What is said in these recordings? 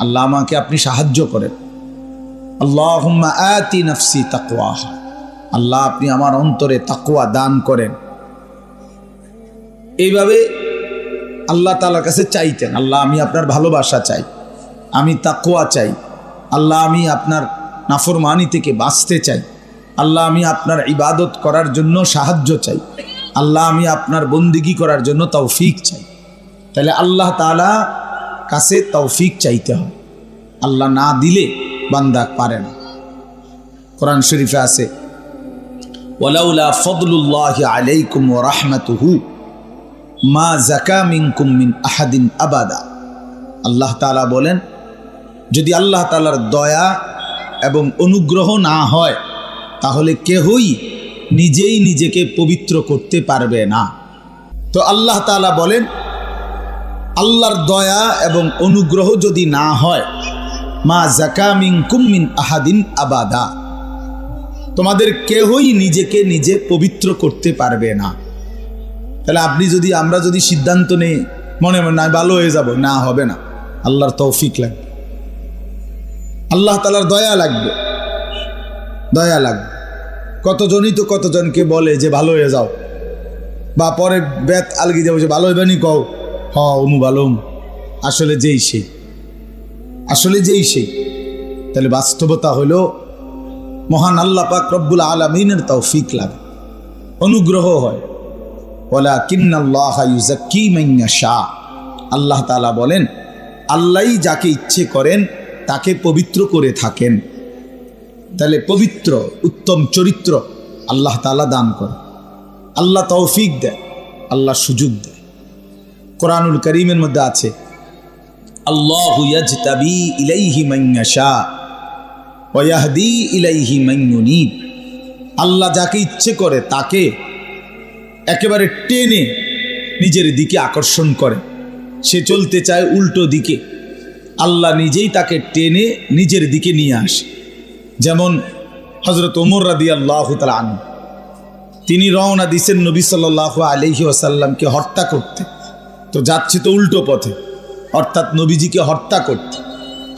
আল্লাহ আমাকে আপনি সাহায্য করেন। আল্লাহ আতি নফসি তাকওয়াহা। আল্লাহ আপনি আমার অন্তরে তাকুয়া দান করেন। এইভাবে আল্লাহ তালার কাছে চাইতেন, আল্লাহ আমি আপনার ভালোবাসা চাই, আমি তাকোয়া চাই, আল্লাহ আমি আপনার নাফরমানি থেকে বাঁচতে চাই, আল্লাহ আমি আপনার ইবাদত করার জন্য সাহায্য চাই, আল্লাহ আমি আপনার বন্দিগি করার জন্য তৌফিক চাই। তাহলে আল্লাহ তালা কাছে তৌফিক চাইতে হয়। আল্লাহ না দিলে বান্দা পারে না। কোরআন শরীফে আছে, ওয়ালাউলা ফদলুল্লাহ আলাইকুম ও রাহমাতুহু মা জাকা মিনকুম মিন আহাদিন আবাদা। আল্লাহ তালা বলেন, যদি আল্লাহ তালার দয়া এবং অনুগ্রহ না হয়, তাহলে কেহই নিজেই নিজেকে পবিত্র করতে পারবে না। তো আল্লাহ তালা বলেন আল্লাহর দয়া এবং অনুগ্রহ যদি না হয়, মা জাকা মিনকুম মিন আহাদিন আবাদা। তোমাদের কেহই নিজেকে নিজে পবিত্র করতে পারবে না। তাহলে আপনি যদি, আমরা যদি সিদ্ধান্ত নেই, মনে মনে, না, ভালো হয়ে যাব। না, হবে না। আল্লাহর তৌফিক লাগবে। আল্লাহ তালার দয়া লাগবে। দয়া লাগবে। কতজনই তো কতজনকে বলে যে, ভালো হয়ে যাও। বা পরে বেত আলগি যাব যে ভালো হইবে নি? কও। হ ভালো আসলে যেই সেই আসলে যেই সেই তাহলে বাস্তবতা হলো, মহান আল্লাহ পাক রব্বুল আলমিনের তৌফিক লাগে। অনুগ্রহ হয়। ওলা কিন্নাল্লাহ ইউজাক্কি মাইয়া শাহ আল্লাহ তালা বলেন আল্লাহই যাকে ইচ্ছে করেন, তাকে পবিত্র করে থাকেন। তাহলে পবিত্র, উত্তম চরিত্র আল্লাহ তালা দান করে আল্লাহ তৌফিক দেয়, আল্লাহ সুযোগ দেয়। কোরআনুল করিমের মধ্যে আছে ইলাইহি ইলাইহি আল্লাহ যাকে ইচ্ছে করে তাকে একেবারে টেনে নিজের দিকে আকর্ষণ করে। সে চলতে চায় উল্টো দিকে। আল্লাহ নিজেই তাকে টেনে নিজের দিকে নিয়ে আসে। যেমন হজরত ওমর রাদি আল্লাহ আন তিনি রওনা দিছেন নবী সাল্লাহ আলহি আসাল্লামকে হত্যা করতে। তো যাচ্ছে তো উল্টো পথে। অর্থাৎ নবীজিকে হত্যা করতে।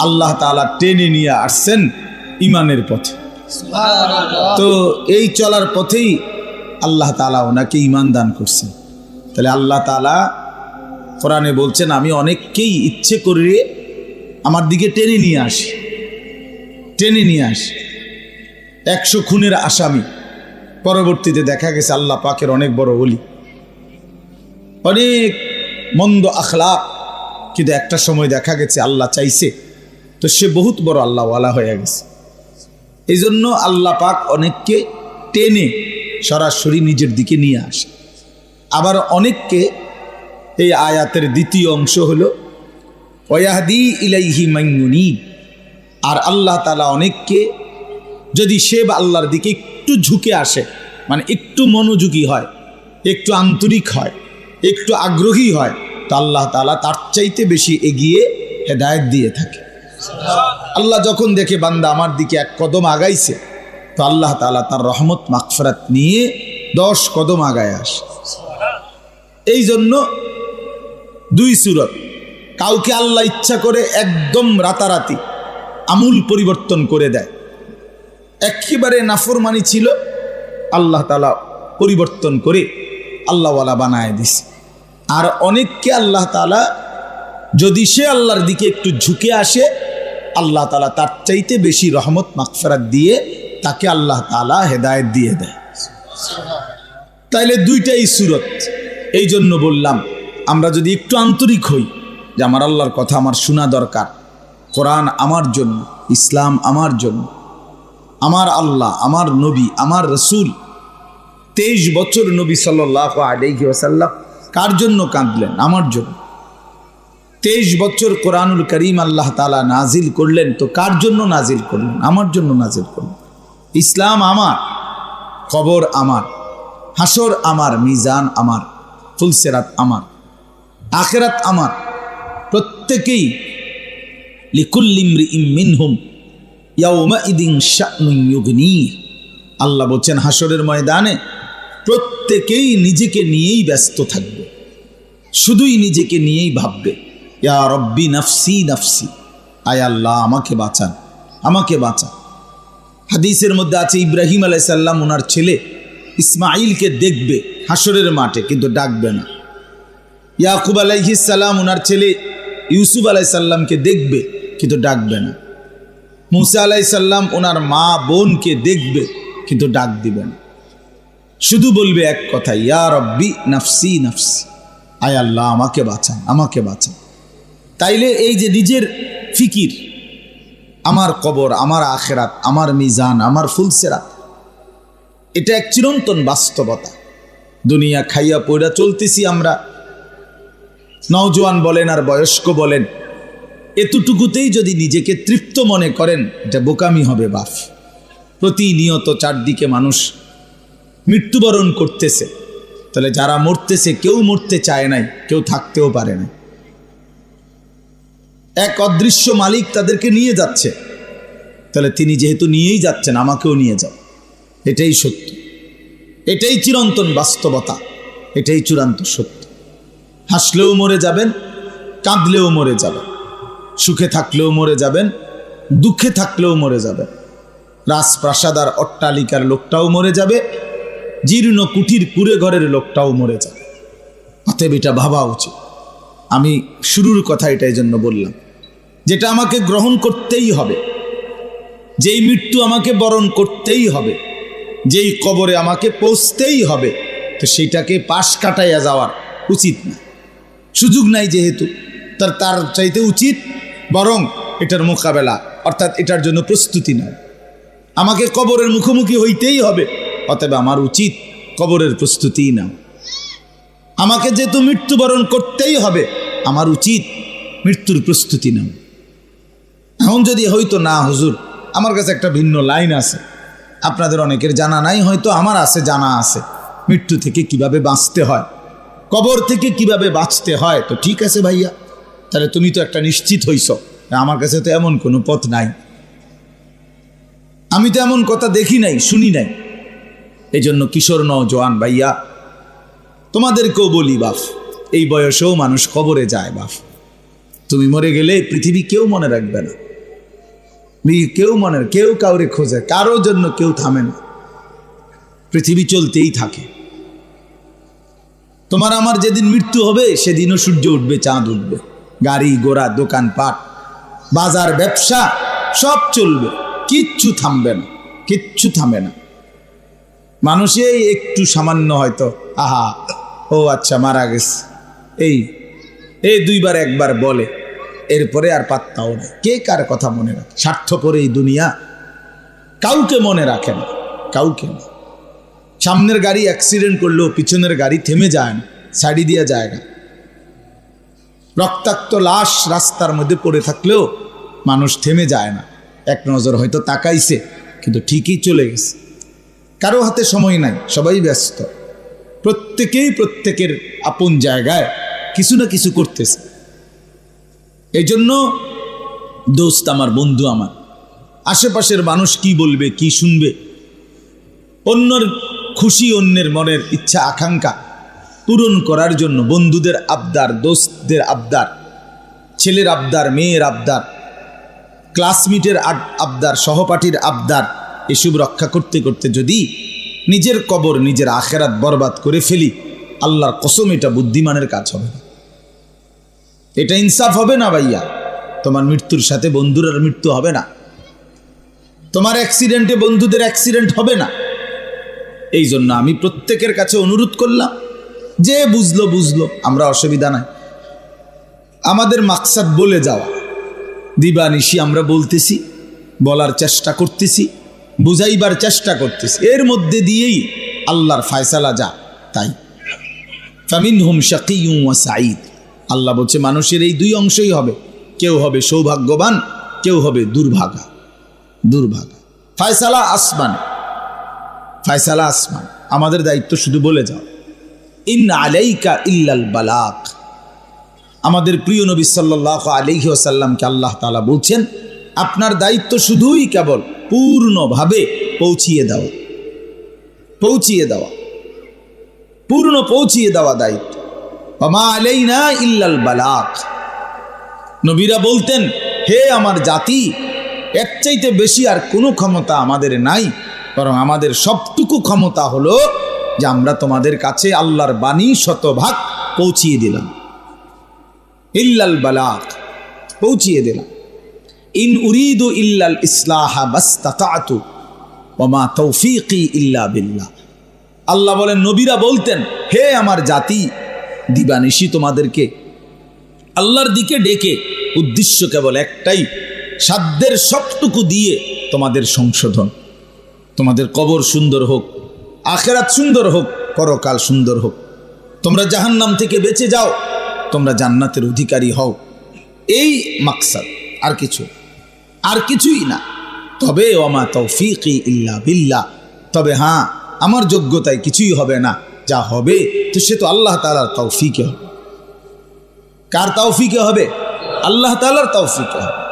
আল্লাহ তালা টেনে নিয়ে আসছেন ইমানের পথে। তো এই চলার পথেই আল্লাহ তালা ওনাকে ইমান দান করছেন। তাহলে আল্লাহ তালা কোরআনে বলছেন আমি অনেককেই ইচ্ছে করে আমার দিকে টেনে নিয়ে আসি। টেনে নিয়ে আসি। একশো খুনের আসামি। পরবর্তীতে দেখা গেছে আল্লাহ পাকের অনেক বড় অলি অনেক মন্দ আখলা কিন্তু একটা সময় দেখা গেছে, আল্লাহ চাইছে। তো সে বহুত বড় আল্লাহওয়ালা হয়ে গেছে। এই জন্য আল্লাহ পাক অনেককে টেনে সরাসরি নিজের দিকে নিয়ে আসে। আবার অনেককে এই আয়াতের দ্বিতীয় অংশ হলো, ওয়াহদি ইলাইহি মাইনুনি আর আল্লাহ তালা অনেককে, যদি সে আল্লাহর দিকে একটু ঝুঁকে আসে মানে একটু মনোযোগী হয়, একটু আন্তরিক হয় একটু আগ্রহী হয়, তো আল্লাহ তালা তার চাইতে বেশি এগিয়ে হেদায়ত দিয়ে থাকে। আল্লাহ যখন দেখে বান্দা আমার দিকে এক কদম আগাইছে, তো আল্লাহ তালা তার রহমত মাকফরাত নিয়ে দশ কদম আগায় আসে। এই জন্য দুই সুরত, কাউকে আল্লাহ ইচ্ছা করে একদম রাতারাতি আমূল পরিবর্তন করে দেয়। একেবারে নাফরমানি ছিল, আল্লাহ তালা পরিবর্তন করে আল্লাহওয়ালা বানায় দিছে। আর অনেককে আল্লাহ তালা যদি সে আল্লাহর দিকে একটু ঝুঁকে আসে, আল্লাহ তালা তার চাইতে বেশি রহমত মাকফেরাত দিয়ে তাকে আল্লাহ তালা হেদায়ত দিয়ে দেয়। তাইলে দুইটাই সুরত। এই জন্য বললাম, আমরা যদি একটু আন্তরিক হই, যে আমার আল্লাহর কথা আমার শোনা দরকার, কোরআন আমার জন্য, ইসলাম আমার জন্য, আমার আল্লাহ, আমার নবী, আমার রসুল, তেইশ বছর নবী সাল্লাহ আলাইহি ওসাল্লাম কার জন্য কাঁদলেন? আমার জন্য। তেইশ বছর কোরআনুল করিম আল্লাহ তালা নাজিল করলেন তো কার জন্য নাজিল করলেন? আমার জন্য নাজিল করলেন। ইসলাম আমার, কবর আমার হাসর আমার, মিজান আমার, ফুলসেরাত আমার, আখেরাত আমার। প্রত্যেকেই লিকুল্লিমরি ইমিনহুম ইয়াউমা ইদিন শাহনুগনি আল্লাহ বলছেন হাসরের ময়দানে প্রত্যেকেই নিজেকে নিয়েই ব্যস্ত থাকবে। শুধুই নিজেকে নিয়েই ভাববে। ইয়া রব্বি নফসি নফসি। আয় আল্লাহ, আমাকে বাঁচান আমাকে বাঁচান। হাদিসের মধ্যে আছে, ইব্রাহিম আলাইসাল্লাম ওনার ছেলে ইসমাইলকে দেখবে হাসরের মাঠে, কিন্তু ডাকবে না। ইয়াকুব আলাইহিসাল্লাম ওনার ছেলে ইউসুফ আলাইসাল্লামকে দেখবে, কিন্তু ডাকবে না। মুসা আলাইসাল্লাম ওনার মা বোনকে দেখবে, কিন্তু ডাক দিবে না। শুধু বলবে এক কথা ইয়া রব্বি নাফসি নাফসি। আয় আল্লাহ, আমাকে বাঁচান আমাকে বাঁচান। তাইলে এই যে নিজের ফিকির, আমার কবর, আমার আখেরাত, আমার মিজান, আমার ফুলসেরাত, এটা এক চিরন্তন বাস্তবতা। দুনিয়া খাইয়া পইরা চলতেছি আমরা। নওজোয়ান বলেন আর বয়স্ক বলেন, এতটুকুতেই যদি নিজেকে তৃপ্ত মনে করেন, এটা বোকামি হবে বাফ। প্রতিনিয়ত চারদিকে মানুষ মৃত্যুবরণ করতেছে। তাহলে যারা মরতেছে, কেউ মরতে চায় নাই, কেউ থাকতেও পারে না এক অদৃশ্য মালিক তাদেরকে নিয়ে যাচ্ছে। তাহলে তিনি যেহেতু নিয়েই যাচ্ছেন, আমাকেও নিয়ে যাও। এটাই সত্য। এটাই চিরন্তন বাস্তবতা। এটাই চূড়ান্ত সত্য। হাসলেও মরে যাবেন, কাঁদলেও মরে যাবেন। সুখে থাকলেও মরে যাবেন, দুঃখে থাকলেও মরে যাবেন। রাজপ্রাসাদ আর অট্টালিকার লোকটাও মরে যাবে জীর্ণ কুটির কুড়ে ঘরের লোকটাও মরে যাবে অতএব এটা ভাবা উচিত। আমি শুরুর কথা এটাই জন্য বললাম, যেটা আমাকে গ্রহণ করতেই হবে, যেই মৃত্যু আমাকে বরণ করতেই হবে, যেই কবরে আমাকে পৌঁছতেই হবে, তো সেইটাকে পাশ কাটাইয়া যাওয়ার উচিত না। সুযোগ নাই যেহেতু, তার তার চাইতে উচিত বরং এটার মোকাবেলা, অর্থাৎ এটার জন্য প্রস্তুতি নয় আমাকে কবরের মুখোমুখি হইতেই হবে অতএব আমার উচিত কবরের প্রস্তুতিই নাও আমাকে যেহেতু মৃত্যুবরণ করতেই হবে, আমার উচিত মৃত্যুর প্রস্তুতি নাও এখন যদি হয়তো না, হুজুর, আমার কাছে একটা ভিন্ন লাইন আছে। আপনাদের অনেকের জানা নাই, হয়তো আমার আছে, জানা আছে। মৃত্যু থেকে কীভাবে বাঁচতে হয়, কবর থেকে কীভাবে বাঁচতে হয়, তো ঠিক আছে ভাইয়া, তাহলে তুমি তো একটা নিশ্চিত হইছ, আমার কাছে তো এমন কোনো পথ নাই। আমি তো এমন কথা দেখি নাই, শুনি নাই। এই জন্য কিশোর নজওয়ান ভাইয়া। তোমাদেরকেও বলি, বাফ, এই বয়সেও মানুষ কবরে যায়, বাফ। তুমি মরে গেলে পৃথিবী কেউ মনে রাখবে না। কেউ মনে, কেউ কাউরে খোঁজে কারোর জন্য কেউ থামে না। পৃথিবী চলতেই থাকে। তোমার আমার যেদিন মৃত্যু হবে, সেদিনও সূর্য উঠবে, চাঁদ উঠবে। গাড়ি, ঘোড়া দোকানপাট বাজার, ব্যবসা, সব চলবে। কিচ্ছু থামবে না, কিচ্ছু থামবে না। মানুষে একটু সামান্য হয়তো। আহা, ও আচ্ছা মারা গেছে। এই এই দুইবার একবার বলে, এরপরে আর পাত্তাও নেই। কে কার কথা মনে রাখে? স্বার্থপর এই দুনিয়া কাউকে মনে রাখে না, কাউকে না। সামনের গাড়ি অ্যাক্সিডেন্ট করলেও পিছনের গাড়ি থেমে যায় না, সাইডি দিয়ে না। রক্তাক্ত লাশ রাস্তার মধ্যে পড়ে থাকলেও মানুষ থেমে যায় না। এক নজর হয়তো তাকাইছে, কিন্তু ঠিকই চলে গেছে। কারও হাতে সময় নাই, সবাই ব্যস্ত। প্রত্যেকেই প্রত্যেকের আপন জায়গায় কিছু না কিছু করতেছে। এই জন্য দোস্ত আমার, বন্ধু আমার, আশেপাশের মানুষ কি বলবে, কি শুনবে? অন্যর খুশি, অন্যের মনের ইচ্ছা, আকাঙ্ক্ষা পূরণ করার জন্য বন্ধুদের আবদার দোস্তদের আবদার, ছেলের আবদার, মেয়ের আবদার, ক্লাসমেটের আবদার, সহপাঠীর আবদার এসব রক্ষা করতে করতে যদি নিজের কবর, নিজের আখেরাত বরবাদ করে ফেলি, আল্লাহর কসম এটা বুদ্ধিমানের কাজ হবে না। এটা ইনসাফ হবে না ভাইয়া। তোমার মৃত্যুর সাথে বন্ধুর আর মৃত্যু হবে না। তোমার অ্যাক্সিডেন্টে বন্ধুদের অ্যাক্সিডেন্ট হবে না। এই জন্য আমি প্রত্যেকের কাছে অনুরোধ করলাম, যে বুঝলো বুঝলো, আমরা অসুবিধা নাই। আমাদের মাকসাদ বলে যাওয়া। দিবানিশি আমরা বলতেছি, বলার চেষ্টা করতেছি। বুঝাইবার চেষ্টা করতেছি। এর মধ্যে দিয়েই আল্লাহর ফায়সালা যা, তাই। ফামিন হুম শাকিউম সাঈদ। আল্লাহ বলছে, মানুষের এই দুই অংশই হবে। কেউ হবে সৌভাগ্যবান, কেউ হবে দুর্ভাগা। দুর্ভাগা। ফায়সালা আসমান। ফায়সালা আসমান। আমাদের দায়িত্ব শুধু বলে যাও। ইন আলাইকা ইল্লাল বালাক। আমাদের প্রিয় নবী সাল্লাহ আলিহি আসাল্লামকে আল্লাহ তালা বলছেন আপনার দায়িত্ব শুধুই কেবল পূর্ণভাবে পৌঁছিয়ে দেওয়া। পৌঁছিয়ে দেওয়া। পূর্ণ পৌঁছিয়ে দেওয়া দায়িত্ব। ইল্লাল বালাক নবীরা বলতেন, হে আমার জাতি, এর চাইতে বেশি আর কোনো ক্ষমতা আমাদের নাই। বরং আমাদের সবটুকু ক্ষমতা হলো যে আমরা তোমাদের কাছে আল্লাহর বাণী শতভাগ পৌঁছিয়ে দিলাম। ইল্লাল বালাক পৌঁছিয়ে দিলাম। ইন উরিদু ইল্লাল ইসলাহা বাস্তাতাতু ওমা তৌফিকি ইল্লা বিল্লাহ। আল্লাহ বলেন, নবীরা বলতেন, হে আমার জাতি, দিবানিশি তোমাদেরকে। আল্লাহর দিকে ডেকে উদ্দেশ্য কেবল একটাই, সাধ্যের সবটুকু দিয়ে তোমাদের সংশোধন। তোমাদের কবর সুন্দর হোক, আখেরাত সুন্দর হোক, পরকাল সুন্দর হোক। তোমরা জাহান্নাম থেকে বেঁচে যাও, তোমরা জান্নাতের অধিকারী হও। এই মাকসাদ, আর কিছু। আর কিছুই না। তবে ওমা তৌফিকি ইল্লা বিল্লাহ। তবে হ্যাঁ আমার যোগ্যতায় কিছুই হবে না। যা হবে তো সে তো আল্লাহ তালার তৌফিকে হবে। কার তৌফিকে হবে? আল্লাহ তালার তৌফিকে হবে।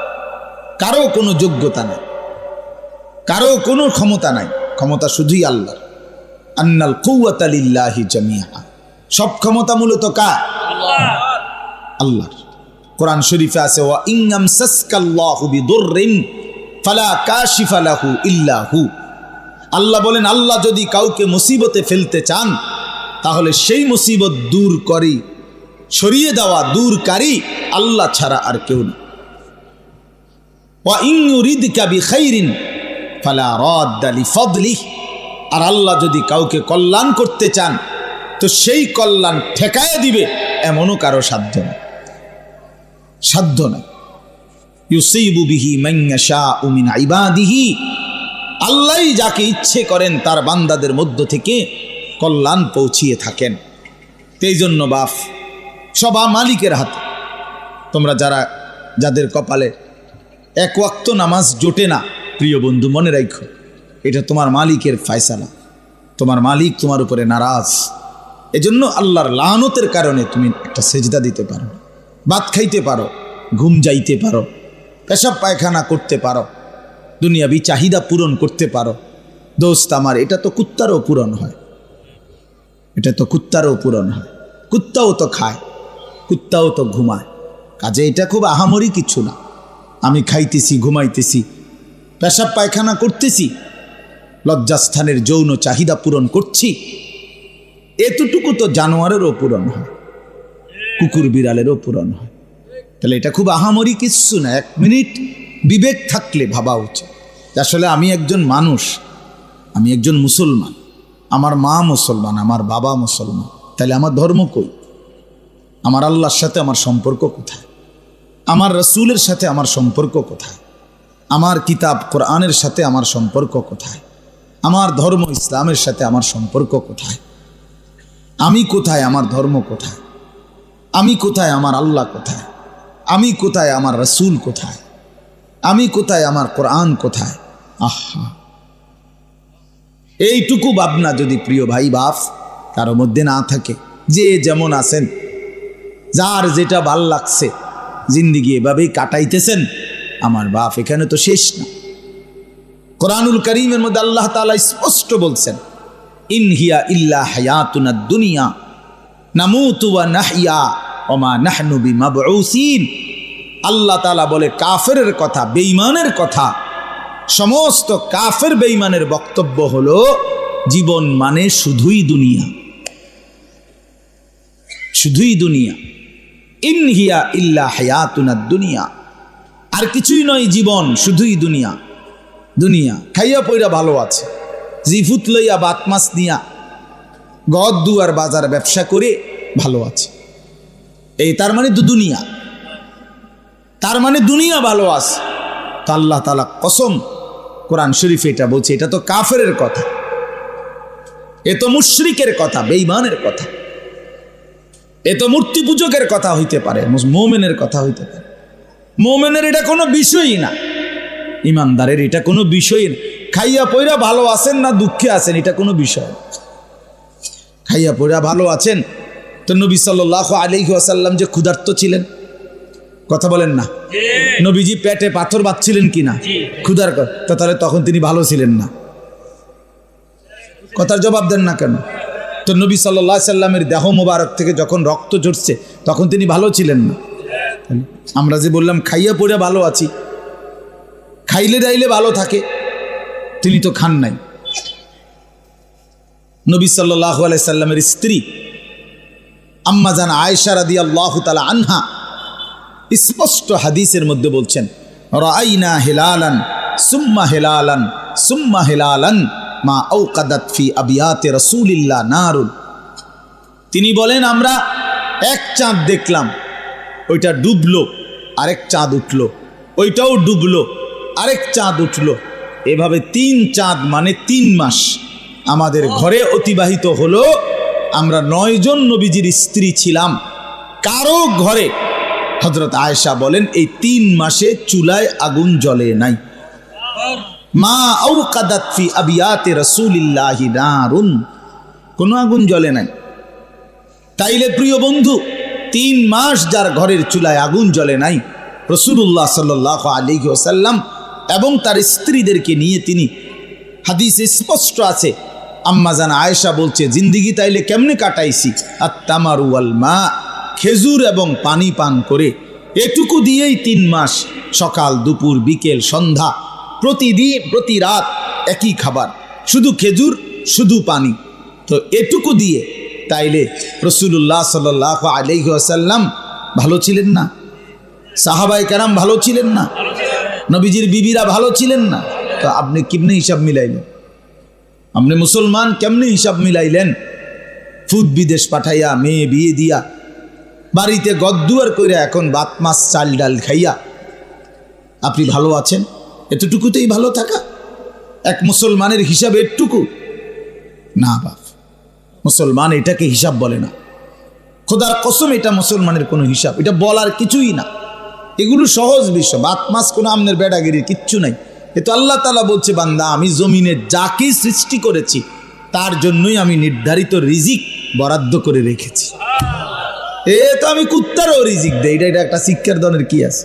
কারও কোনো যোগ্যতা নেই। কারও কোনো ক্ষমতা নাই। ক্ষমতা শুধুই আল্লাহর। আন্নাল কৌয়াতালিল্লাহি জামিয়া সব ক্ষমতা মূলত কার? আল্লাহর। কোরআন শরীফে আছে, ওয়া ইংআম সাসকাল্লাহু বিদুররিন ফালা কাশিফা লাহু ইল্লা হু। আল্লাহ বলেন, আল্লাহ যদি কাউকে মুসিবতে ফেলতে চান, তাহলে সেই মুসিবত দূর করি, সরিয়ে দেওয়া দূরকারী আল্লাহ ছাড়া আর কেউ না। ওয়া ইন ইউরিদকা বিখাইরিন ফালা রাদ্দা লিফাদলিহি। আর আল্লাহ যদি কাউকে কল্যাণ করতে চান, তো সেই কল্যাণ ঠেকায় দিবে এমনও কারও সাধ্য নেই সাধ্য নাই। ইউসিবু বিহি মাইয়াশা উমিন ইবাদিহি। আল্লাহ যাকে ইচ্ছে করেন তার বান্দাদের মধ্য থেকে কল্যাণ পৌঁছিয়ে থাকেন। এই জন্য বাফ সবা মালিকের হাতে তোমরা যারা, যাদের কপালে এক ওয়াক্ত নামাজ জোটে না, প্রিয় বন্ধু, মনে রাখো এটা তোমার মালিকের ফায়সালা। তোমার মালিক তোমার উপরে নারাজ। এজন্য আল্লাহর লানতের কারণে তুমি একটা সেজদা দিতে পারো। ভাত খাইতে পারো, ঘুম যাইতে পারো, পেশাব পায়খানা করতে পারো, দুনিয়াবি চাহিদা পূরণ করতে পারো। দোস্ত আমার, এটা তো কুত্তারও পূরণ হয়। এটা তো কুত্তারও পূরণ হয়। কুত্তাও তো খায়, কুত্তাও তো ঘুমায়। কাজে এটা খুব আহামরি কিছু না। আমি খাইতেছি, ঘুমাইতেছি, পেশাব পায়খানা করতেছি, লজ্জাস্থানের যৌন চাহিদা পূরণ করছি। এতটুকু তো জানোয়ারেরও পূরণ হয়। কুকুর বিড়ালেরও পূরণ হয়। তাহলে এটা খুব আহামরি কিচ্ছু না, এক মিনিট বিবেক থাকলে ভাবা উচিত। আসলে আমি একজন মানুষ, আমি একজন মুসলমান, আমার মা মুসলমান, আমার বাবা মুসলমান, তাহলে আমার ধর্ম কই? আমার আল্লাহর সাথে আমার সম্পর্ক কোথায়? আমার রসুলের সাথে আমার সম্পর্ক কোথায়? আমার কিতাব কোরআনের সাথে আমার সম্পর্ক কোথায়? আমার ধর্ম ইসলামের সাথে আমার সম্পর্ক কোথায়? আমি কোথায়? আমার ধর্ম কোথায়? আমি কোথায়? আমার আল্লাহ কোথায়? আমি কোথায়? আমার রসুল কোথায়? আমি কোথায়? আমার কোরআন কোথায়? আহা। এইটুকু ভাবনা যদি প্রিয় ভাই বাপ কারও মধ্যে না থাকে। যে যেমন আছেন, যার যেটা ভালো লাগছে, জিন্দিগি এভাবেই কাটাইতেছেন, আমার বাপ এখানে তো শেষ না। কোরআনুল করিমের মধ্যে আল্লাহ তালা স্পষ্ট বলছেন ইনহিয়া ইল্লা হায়াতুনা দুনিয়া। নামুতু ওয়া নাহিয়া ওমা নাহনু বিমাবউসিন। আল্লাহ তালা বলে, কাফেরের কথা, বেঈমানের কথা, সমস্ত কাফের বেঈমানের বক্তব্য হলো, জীবন মানে শুধুই দুনিয়া। শুধুই দুনিয়া। ইনহিয়া ইল্লা হায়াতুনা দুনিয়া আর কিছুই নয় জীবন, শুধুই দুনিয়া। দুনিয়া। খাইয়া পইরা ভালো আছে। জিফুত লইয়া বাত মাছ নিয়া গদ দুয়ার বাজার ব্যবসা করে ভালো আছে। এই তার মানে তো দুনিয়া। তার মানে দুনিয়া ভালো আছে। তা আল্লাহ তালা কসম কোরআন শরীফ এটা বলছে, এটা তো কাফের কথা। এ তো মুশ্রিকের কথা বেইমানের কথা। এ তো মূর্তি পূজকের কথা হইতে পারে মোমেনের কথা হইতে পারে। মোমেনের এটা কোনো বিষয়ই না। ইমানদারের এটা কোনো বিষয় না। খাইয়া পইরা ভালো আছেন না দুঃখে আছেন, এটা কোনো বিষয়। খাইয়া পইরা ভালো আছেন? তো নবী সাল্লাহ আলিহি আসাল্লাম যে ক্ষুধার্ত ছিলেন কথা বলেন না। নবীজি পেটে পাথর বাঁধছিলেন কি না? ক্ষুধার তো তাহলে তখন তিনি ভালো ছিলেন না। কথার জবাব দেন না কেন? তো নবী সাল্লাহ সাল্লামের দেহ মোবারক থেকে যখন রক্ত ঝরছে তখন তিনি ভালো ছিলেন না। আমরা যে বললাম খাইয়া পড়ে ভালো আছি। খাইলে দাইলে ভালো থাকে। তিনি তো খান নাই। নবী সাল্লাহ সাল্লামের স্ত্রী আম্মা জান আয়েশা রাদি আল্লাহ তালা আনহা স্পষ্ট হাদিসের মধ্যে বলছেন রাইনা হেলালান, সুম্মা হেলালান সুম্মা হেলালান মা ঔকাদাত ফি আবিয়াতে রসুলিল্লাহ নারুন। তিনি বলেন, আমরা এক চাঁদ দেখলাম, ওইটা ডুবলো, আরেক চাঁদ উঠল, ওইটাও ডুবলো, আরেক চাঁদ উঠল। এভাবে তিন চাঁদ মানে তিন মাস। আমাদের ঘরে অতিবাহিত হলো, আমরা নয়জন নবীজির স্ত্রী ছিলাম। কারও ঘরে হজরত আয়েশা বলেন, এই তিন মাসে চুলায় আগুন জ্বলে নাই। মা আউ কাদাতফি আবিয়াতে রসুলিল্লাহি নারুন, কোনো আগুন জ্বলে নাই। তাইলে প্রিয় বন্ধু, তিন মাস যার ঘরের চুলায় আগুন জ্বলে নাই রসুল্লাহ সাল্লাহ আলী ওসাল্লাম এবং তার স্ত্রীদেরকে নিয়ে তিনি, হাদিসে স্পষ্ট আছে আম্মাজান আয়েশা বলছে, জিন্দিগি তাইলে কেমনে কাটাইছি? আর তামারু মা, খেজুর এবং পানি পান করে। এটুকু দিয়েই তিন মাস, সকাল, দুপুর, বিকেল, সন্ধ্যা, প্রতিদিন প্রতি রাত একই খাবার। শুধু খেজুর, শুধু পানি। তো এটুকু দিয়ে তাইলে রসুল্লাহ সাল আলহাসাল্লাম ভালো ছিলেন না? সাহাবাই কারাম ভালো ছিলেন না? নবীজির বিবিরা ভালো ছিলেন না? তো আপনি কিমনে হিসাব মিলাইলেন? আপনি মুসলমান কেমনি হিসাব মিলাইলেন? ফুদ বিদেশ পাঠাইয়া, মেয়ে বিয়ে দিয়া, বাড়িতে গদ্দুয়ার করে এখন বাত মাছ, চাল ডাল খাইয়া, আপনি ভালো আছেন? এতটুকুতেই ভালো থাকা? এক মুসলমানের হিসাব এটুকু? না বাপ, মুসলমান এটাকে হিসাব বলে না। খোদার কসম, এটা মুসলমানের কোনো হিসাব। এটা বলার কিছুই না। এগুলো সহজ বিষয় বাত মাস কোনো আমনের বেড়াগিরির কিচ্ছু নাই। এ তো আল্লাহ তালা বলছে, বান্দা, আমি জমিনে যাকে সৃষ্টি করেছি, তার জন্যই আমি নির্ধারিত রিজিক বরাদ্দ করে রেখেছি। এ তো আমি কুত্তারও রিজিক দেই, এটা এটা একটা শিক্ষার দনের কি আছে?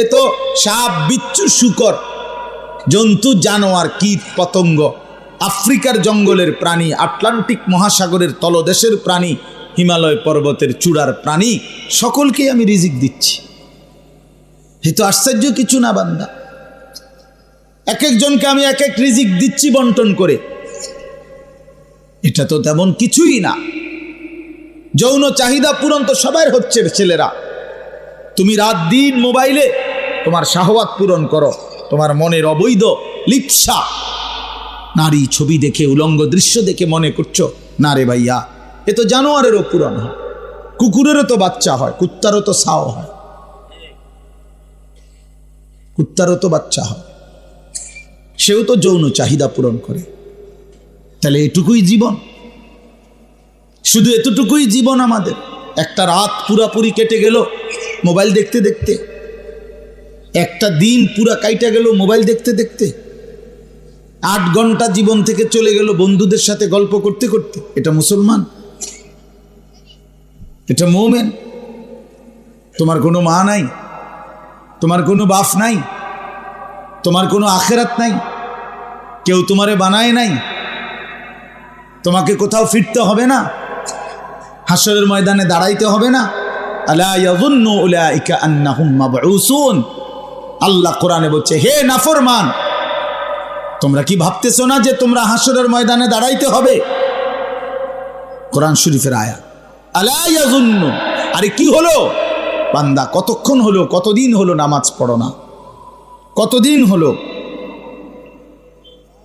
এ তো সাপ, বিচ্ছু, শুকর, জন্তু, জানোয়ার, কীট, পতঙ্গ, আফ্রিকার জঙ্গলের প্রাণী, আটলান্টিক মহাসাগরের তলদেশের প্রাণী, হিমালয় পর্বতের চূড়ার প্রাণী, সকলকেই আমি রিজিক দিচ্ছি। এ তো আশ্চর্য কিছু না, বান্দা। এক একজনকে আমি এক এক রিজিক দিচ্ছি বন্টন করে। এটা তো তেমন কিছুই না। যৌন চাহিদা পূরণ তো সবাই হচ্ছে ছেলেরা। তুমি রাত দিন মোবাইলে তোমার শাহওয়াত পূরণ করো, তোমার মনের অবৈধ লিপসা। নারী ছবি দেখে, উলঙ্গ দৃশ্য দেখে মনে করছ, না রে ভাইয়া, এ তো জানোয়ারেরও পূরণ হয়, কুকুরেরও তো বাচ্চা হয়, কুত্তারও তো সাও হয়, কুত্তারও তো বাচ্চা হয়। সেও তো যৌন চাহিদা পূরণ করে। তাহলে এটুকুই জীবন। শুধু এতটুকুই জীবন আমাদের। একটা রাত পুরাপুরি কেটে গেল মোবাইল দেখতে দেখতে। একটা দিন পুরা কাইটা গেল মোবাইল দেখতে দেখতে। আট ঘণ্টা জীবন থেকে চলে গেল বন্ধুদের সাথে গল্প করতে করতে। এটা মুসলমান। এটা মোমেন। তোমার কোনো মা নাই। তোমার কোনো বাপ নাই। তোমার কোনো আখেরাত নাই? কেউ তোমারে বানায় নাই? তোমাকে কোথাও ফিরতে হবে না? হাসরের ময়দানে দাঁড়াইতে হবে না? আল্লাহ কোরআনে বলছে, হে নাফরমান, তোমরা কি ভাবতেছো না যে তোমরা হাসরের ময়দানে দাঁড়াইতে হবে? কোরআন শরীফের আয়া আলা ইয়াযুন্নু আরে কি হলো? বান্দা, কতক্ষণ হলো, কতদিন হলো নামাজ পড়ো না? কতদিন হলো?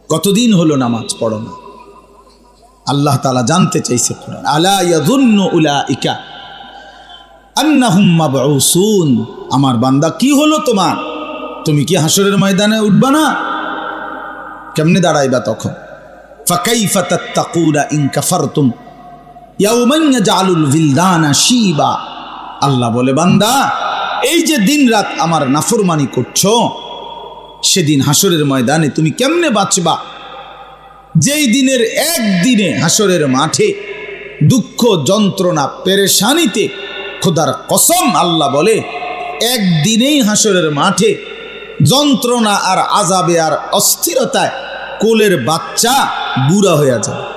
কতদিন হলো নামাজ পড়ো না? আল্লাহ তালা জানতে চাইছে কোরআন। আলা মাবউসুন। আমার বান্দা, কি হলো তোমার? তুমি কি হাসরের ময়দানে উঠবা না? কেমনে দাঁড়াইবা তখন? আল্লাহ বলে, বান্দা, এই যে দিন রাত আমার নাফরমানি করছ সেদিন হাসরের ময়দানে তুমি কেমনে বাঁচবা? যেই দিনের একদিনে হাসরের মাঠে দুঃখ যন্ত্রণা পেরেশানিতে খোদার কসম আল্লাহ বলে, একদিনেই হাসরের মাঠে যন্ত্রণা আর আজাবে আর অস্থিরতায় কোলের বাচ্চা বুড়া হয়ে যায়।